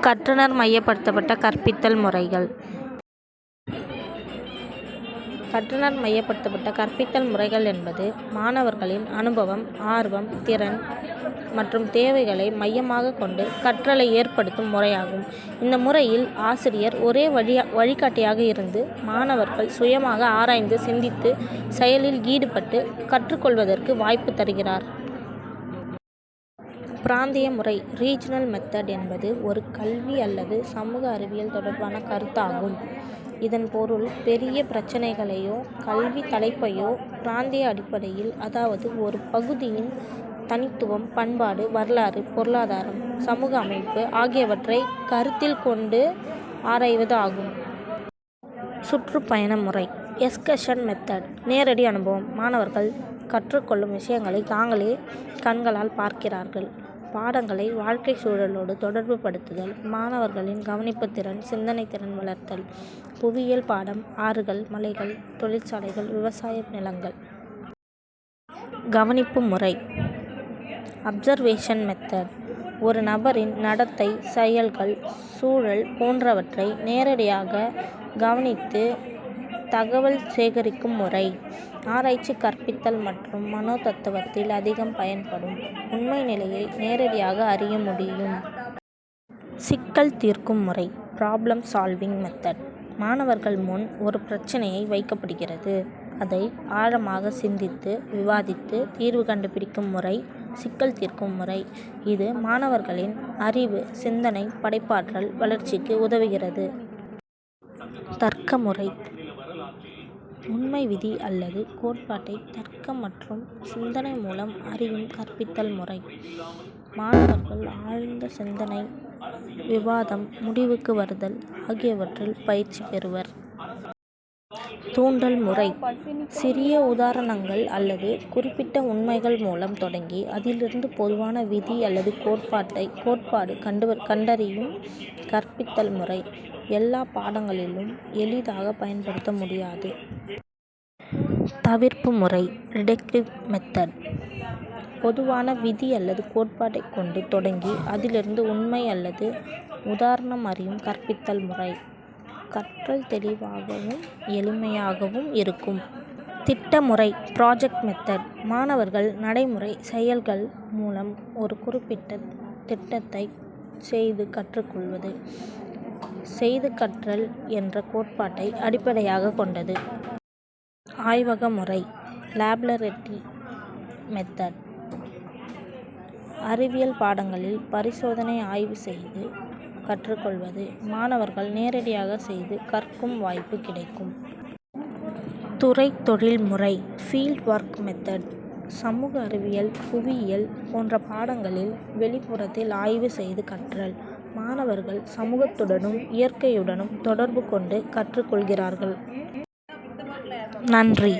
கற்றனர் மையப்படுத்தப்பட்ட கற்பித்தல் முறைகள் கற்றனர் மையப்படுத்தப்பட்ட கற்பித்தல் முறைகள் என்பது மாணவர்களின் அனுபவம் ஆர்வம் திறன் மற்றும் தேவைகளை மையமாகக் கொண்டு கற்றலை ஏற்படுத்தும் முறையாகும். இந்த முறையில் ஆசிரியர் ஒரே வழிகாட்டியாக இருந்து மாணவர்கள் சுயமாக ஆராய்ந்து சிந்தித்து செயலில் ஈடுபட்டு கற்றுக்கொள்வதற்கு வாய்ப்பு தருகிறார். பிராந்திய முறை ரீஜினல் மெத்தட் என்பது ஒரு கல்வி அல்லது சமூக அறிவியல் தொடர்பான கருத்தாகும். இதன் பொருள் பெரிய பிரச்சனைகளையோ கல்வி தலைப்பையோ பிராந்திய அடிப்படையில் அதாவது ஒரு பகுதியின் தனித்துவம் பண்பாடு வரலாறு பொருளாதாரம் சமூக அமைப்பு ஆகியவற்றை கருத்தில் கொண்டு ஆராய்வது ஆகும். சுற்றுப்பயண முறை எஸ்கஷன் மெத்தட் நேரடி அனுபவம் மாணவர்கள் கற்றுக்கொள்ளும் விஷயங்களை தாங்களே கண்களால் பார்க்கிறார்கள். பாடங்களை வாழ்க்கை சூழலோடு தொடர்புபடுத்துதல் மாணவர்களின் கவனிப்புத்திறன் திறன் திறன் வளர்த்தல். புவியியல் பாடம் ஆறுகள் மலைகள் தொழிற்சாலைகள் விவசாய நிலங்கள். கவனிப்பு முறை அப்சர்வேஷன் மெத்தட் ஒரு நபரின் நடத்தை செயல்கள் சூழல் போன்றவற்றை நேரடியாக கவனித்து தகவல் சேகரிக்கும் முறை. ஆராய்ச்சி கற்பித்தல் மற்றும் மனோதத்துவத்தில் அதிகம் பயன்படும். உண்மை நிலையை நேரடியாக அறிய முடியும். சிக்கல் தீர்க்கும் முறை ப்ராப்ளம் சால்விங் மெத்தட் மாணவர்கள் முன் ஒரு பிரச்சனையை வைக்கப்படுகிறது. அதை ஆழமாக சிந்தித்து விவாதித்து தீர்வு கண்டுபிடிக்கும் முறை சிக்கல் தீர்க்கும் முறை. இது மாணவர்களின் அறிவு சிந்தனை படைப்பாற்றல் வளர்ச்சிக்கு உதவுகிறது. தர்க்க முறை உண்மை விதி அல்லது கோட்பாட்டை தர்க்கம் மற்றும் சிந்தனை மூலம் அறியும் கற்பித்தல் முறை. மாணவர்கள் ஆழ்ந்த சிந்தனை விவாதம் முடிவுக்கு வருதல் ஆகியவற்றில் பயிற்சி பெறுவர். தூண்டல் முறை சிறிய உதாரணங்கள் அல்லது குறிப்பிட்ட உண்மைகள் மூலம் தொடங்கி அதிலிருந்து பொதுவான விதி அல்லது கோட்பாட்டை கோட்பாடு கண்டறியும் கற்பித்தல் முறை. எல்லா பாடங்களிலும் எளிதாக பயன்படுத்த முடியாது. தவிர்ப்பு முறை டிடக்டிவ் மெத்தட் பொதுவான விதி அல்லது கோட்பாட்டைக் கொண்டு தொடங்கி அதிலிருந்து உண்மை அல்லது உதாரணம் அறியும் கற்பித்தல் முறை. கற்றல் தெளிவாகவும் எளிமையாகவும் இருக்கும். திட்ட முறை மெத்தட் மாணவர்கள் நடைமுறை செயல்கள் மூலம் ஒரு குறிப்பிட்ட திட்டத்தைச் செய்து கற்றுக்கொள்வது செய்து கற்றல் என்ற கோட்பாட்டை அடிப்படையாகக் கொண்டது. ஆய்வக முறை லேபரட்டரி மெத்தட் அறிவியல் பாடங்களில் பரிசோதனை ஆய்வு செய்து கற்றுக்கொள்வது மாணவர்கள் நேரடியாக செய்து கற்கும் வாய்ப்பு கிடைக்கும். துறை தொழில் முறை பீல்ட் வொர்க் மெத்தட் சமூக அறிவியல் புவியியல் போன்ற பாடங்களில் வெளிப்புறத்தில் ஆய்வு செய்து கற்றல். மாணவர்கள் சமூகத்துடனும் இயற்கையுடனும் தொடர்பு கொண்டு கற்றுக் கொள்கிறார்கள். நன்றி.